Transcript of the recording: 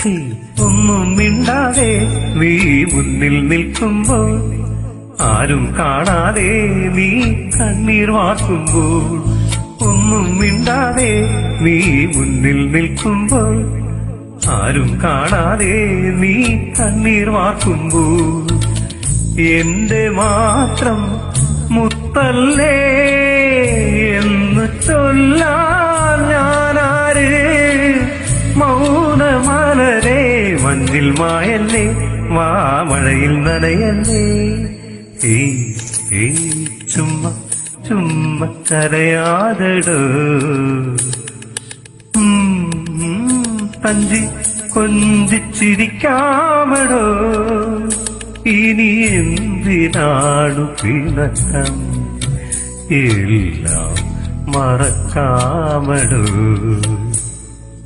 ഹേ, ഒന്നും മിണ്ടാതെ നീ മുന്നിൽ നിൽക്കുമ്പോൾ ആരും കാണാതെ നീ കണ്ണീർ വാക്കുമ്പോൾ ഒന്നും മിണ്ടാതെ നീ മുന്നിൽ നിൽക്കുമ്പോൾ ആരും കാണാതെ നീ കണ്ണീർ വാക്കുമ്പോൾ എന്റെ മാത്രം മുത്തല്ലേ? മഞ്ഞിൽ മായല്ലേ മാമഴയിൽ നനയല്ലേ? ഏയ് ഏയ് ചുമ്മ ചുമ്മ കരയാതടോ. തഞ്ചി കൊഞ്ചിച്ചിരിക്കാമടോ. ഇനി എന്തിനാണു പിണക്കം? എല്ലാം മറക്കാമടോ.